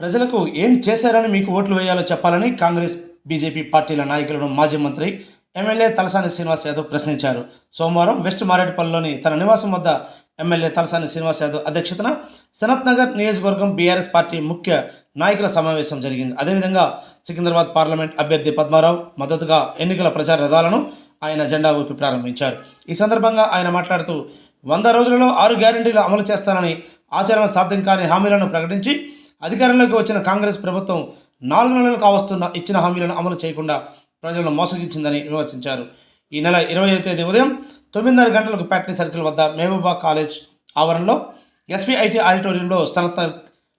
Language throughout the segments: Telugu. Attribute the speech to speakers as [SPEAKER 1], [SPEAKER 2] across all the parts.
[SPEAKER 1] ప్రజలకు ఏం చేశారని మీకు ఓట్లు వేయాలో చెప్పాలని కాంగ్రెస్ బీజేపీ పార్టీల నాయకులను మాజీ మంత్రి ఎమ్మెల్యే తలసాని శ్రీనివాస్ యాదవ్ ప్రశ్నించారు. సోమవారం వెస్ట్ మారేడుపల్లిలోని తన నివాసం వద్ద ఎమ్మెల్యే తలసాని శ్రీనివాస్ యాదవ్ అధ్యక్షతన సనత్ నగర్ నియోజకవర్గం బీఆర్ఎస్ పార్టీ ముఖ్య నాయకుల సమావేశం జరిగింది. అదేవిధంగా సికింద్రాబాద్ పార్లమెంట్ అభ్యర్థి పద్మారావు మద్దతుగా ఎన్నికల ప్రచార రథాలను ఆయన జెండా ఊపి ప్రారంభించారు. ఈ సందర్భంగా ఆయన మాట్లాడుతూ వంద రోజులలో ఆరు గ్యారంటీలు అమలు చేస్తానని ఆచరణ సాధ్యం కాని హామీలను ప్రకటించి అధికారంలోకి వచ్చిన కాంగ్రెస్ ప్రభుత్వం నాలుగు నెలలు కావస్తున్న ఇచ్చిన హామీలను అమలు చేయకుండా ప్రజలను మోసగించిందని విమర్శించారు. ఈ నెల ఇరవై తేదీ ఉదయం తొమ్మిదిన్నర గంటలకు ప్యాట్నీ సర్కిల్ వద్ద మహబూబా కాలేజ్ ఆవరణలో ఎస్వీఐటీ ఆడిటోరియంలో సనత్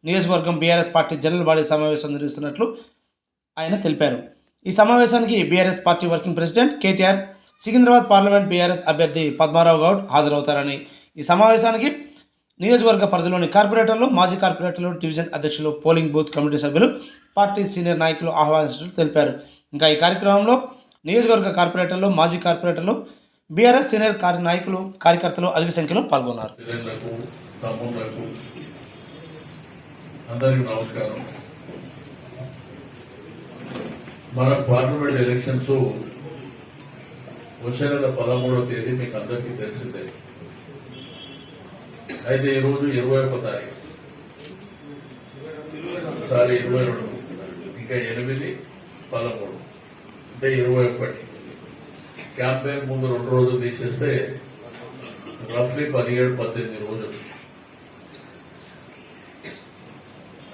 [SPEAKER 1] నియోజకవర్గం బీఆర్ఎస్ పార్టీ జనరల్ బాడీ సమావేశం నిర్వహిస్తున్నట్లు ఆయన తెలిపారు. ఈ సమావేశానికి BRS party working president KTR Secunderabad parliament BRS అభ్యర్థి పద్మారావు గౌడ్ హాజరవుతారని ఈ సమావేశానికి నియోజకవర్గ పరిధిలోని కార్పొరేటర్లు మాజీ కార్పొరేటర్లు డివిజన్ అధ్యక్షులు పోలింగ్ బూత్ కమిటీ సభ్యులు పార్టీ సీనియర్ నాయకులు ఆహ్వానించినట్లు తెలిపారు. ఇంకా ఈ కార్యక్రమంలో నియోజకవర్గ కార్పొరేటర్లు మాజీ కార్పొరేటర్లు బీఆర్ఎస్ సీనియర్ కార్య నాయకులు కార్యకర్తలు అధిక సంఖ్యలో పాల్గొన్నారు.
[SPEAKER 2] అందరికీ నమస్కారం. మన పార్లమెంట్ ఎలక్షన్స్ వచ్చే నెల పదమూడవ తేదీ మీకు అందరికీ తెలిసిందే. అయితే ఈ రోజు ఇరవై ఒక తారీఖు. సారీ ఇరవై రెండు. ఇంకా ఎనిమిది పదమూడు. అంటే ఇరవై ఒకటి. క్యాంపెయిన్ ముందు రెండు రోజులు తీసేస్తే రఫ్లీ పదిహేడు పద్దెనిమిది రోజులు.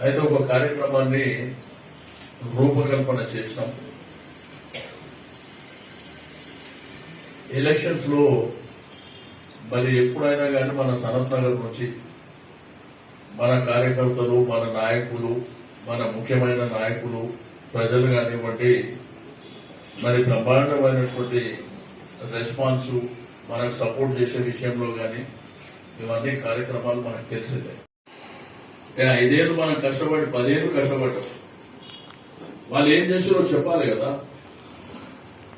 [SPEAKER 2] అయితే ఒక కార్యక్రమాన్ని రూపకల్పన చేసినాం. ఎలక్షన్స్లో మరి ఎప్పుడైనా కానీ మన సనత్ నగర్ నుంచి మన కార్యకర్తలు మన నాయకులు మన ముఖ్యమైన నాయకులు ప్రజలు కానివ్వండి మరి బ్రహ్మాండమైనటువంటి రెస్పాన్స్ మనకు సపోర్ట్ చేసే విషయంలో కానీ ఇవన్నీ కార్యక్రమాలు మనకు తెలిసిందే. ఐదేళ్ళు మనం కష్టపడి పదేళ్ళు కష్టపడ్డాం. వాళ్ళు ఏం చేసారో చెప్పాలి కదా.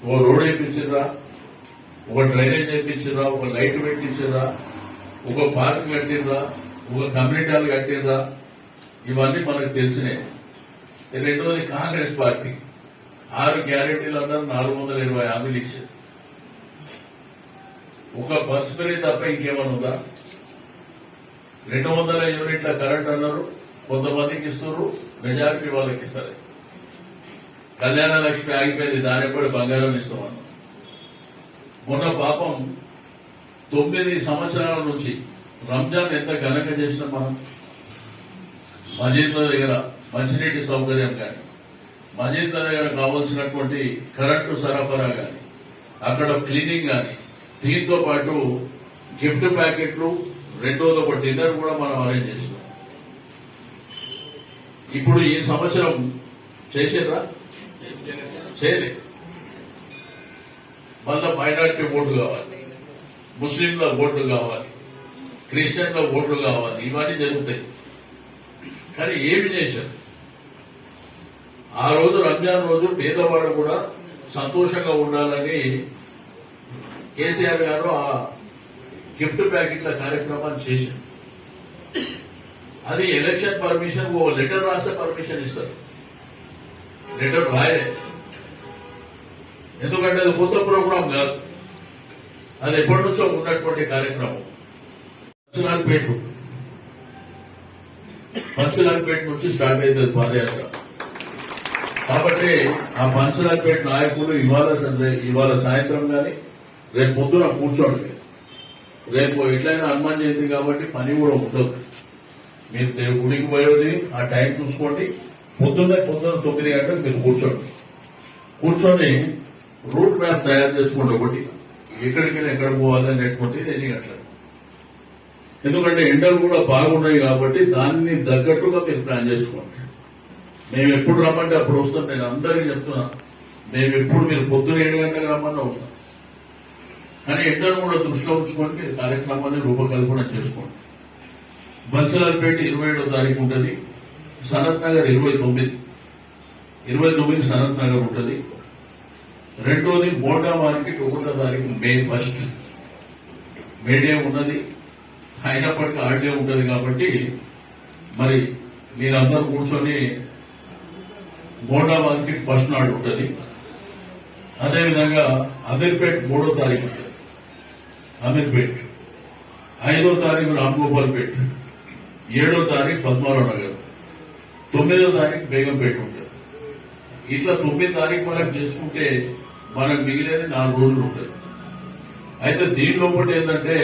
[SPEAKER 2] ఓ రోడ్ వేయించిర్రా ఒక డ్రైనేజ్ వేయించిర్రా ఒక లైట్ పెట్టించిర్రా ఒక పార్క్ కట్టిర్రా ఒక కమ్యూనిటీ హాల్ కట్టిర్రా ఇవన్నీ మనకు తెలిసినాయి రెండోది కాంగ్రెస్ పార్టీ. ఆరు గ్యారెంటీలు అన్నారు నాలుగు వందల ఇరవై హామీలు ఇచ్చారు. ఒక బస్ ఫ్రీ తప్ప ఇంకేమైనా ఉందా? రెండు వందల యూనిట్ల కరెంట్ అన్నారు కొంతమందికి ఇస్తారు మెజారిటీ వాళ్ళకి ఇస్తారు కళ్యాణ లక్ష్మి ఆగిపోయింది దానికి కూడా బంగారం ఇస్తామన్నారు. మొన్న పాపం తొమ్మిది సంవత్సరాల నుంచి రంజాన్ ఎంత ఘనంగా చేసినా మనం? మజీద్ల దగ్గర మంచినీటి సౌకర్యం కానీ మజీద్ల దగ్గర కావాల్సినటువంటి కరెంటు సరఫరా కానీ అక్కడ క్లీనింగ్ కానీ దీంతో పాటు గిఫ్ట్ ప్యాకెట్లు రెండోది ఒక డిన్నర్ కూడా మనం అరేంజ్ చేసినాం. ఇప్పుడు ఈ సంవత్సరం చేసేదా చేయలేదు. మళ్ళా మైనార్టీ ఓట్లు కావాలి. ముస్లింల ఓట్లు కావాలి. క్రిస్టియన్ల ఓట్లు కావాలి. ఇవన్నీ జరుగుతాయి. కానీ ఏమి చేశారు? ఆ రోజు రంజాన్ రోజు పేదవాడు కూడా సంతోషంగా ఉండాలని కేసీఆర్ గారు ఆ గిఫ్ట్ ప్యాకెట్ల కార్యక్రమాన్ని చేశారు. అది ఎలక్షన్ పర్మిషన్ ఓ లెటర్ రాస్తే పర్మిషన్ ఇస్తారు. లెటర్ రాయలేదు. ఎందుకంటే అది కొత్త ప్రోగ్రాం కాదు. అది ఎప్పటి నుంచో ఉన్నటువంటి కార్యక్రమం. పంచలాల్పేట పంచలాల్పేట నుంచి స్టార్ట్ అవుతుంది పాదయాత్ర. కాబట్టి ఆ పంచలాల్పేట నాయకులు ఇవాళ ఇవాళ సాయంత్రం కానీ రేపు పొద్దున కూర్చోండి. రేపు ఎట్లయినా హనుమాన్ జయంతి కాబట్టి పని కూడా ఉంటుంది మీరు గుడికి పోయేది ఆ టైం చూసుకోండి. పొద్దున్నే పొద్దున్న తొమ్మిది గంటలకు మీరు కూర్చోండి. కూర్చొని రూట్ మ్యాప్ తయారు చేసుకోండి ఒకటి ఎక్కడికైనా ఎక్కడ పోవాలి అనేటువంటిది ఎన్ని గంటలకు ఎందుకంటే ఎండలు కూడా బాగున్నాయి కాబట్టి దాన్ని తగ్గట్టుగా మీరు ప్లాన్ చేసుకోండి. మేము ఎప్పుడు రమ్మంటే అప్పుడు వస్తాం. నేను అందరికీ చెప్తున్నా మేము ఎప్పుడు మీరు పొద్దున ఏడు గంటలకు రమ్మన్నా వస్తాం. కానీ ఎండలు కూడా దృష్టిలో ఉంచుకొని మీరు కార్యక్రమాన్ని రూపకల్పన చేసుకోండి. బన్సలాల్పేట ఇరవై ఏడో తారీఖు ఉంటుంది సనత్ నగర్ ఇరవై తొమ్మిది. ఇరవై తొమ్మిది సనత్ నగర్ ఉంటుంది. రెండోది బోండా మార్కెట్ ఒకటో తారీఖు మే ఫస్ట్. మే డే ఉన్నది. అయినప్పటికీ ఆడే ఉంటుంది కాబట్టి మరి మీరందరూ కూర్చొని మోడా మార్కెట్ ఫస్ట్ నాడు ఉంటుంది. అదేవిధంగా అమీర్పేట్ మూడో తారీఖు ఉంటుంది. అమీర్పేట్. ఐదో తారీఖు రామ్గోపాల్పేట్ ఏడో తారీఖు పద్మారావు నగర్. తొమ్మిదో తారీఖు బేగంపేట ఉంటుంది. ఇట్లా తొమ్మిది తారీఖు వరకు చేసుకుంటే మనకు మిగిలేదు నాలుగు రోజులు ఉంటుంది. అయితే దీని ఒకటి ఏంటంటే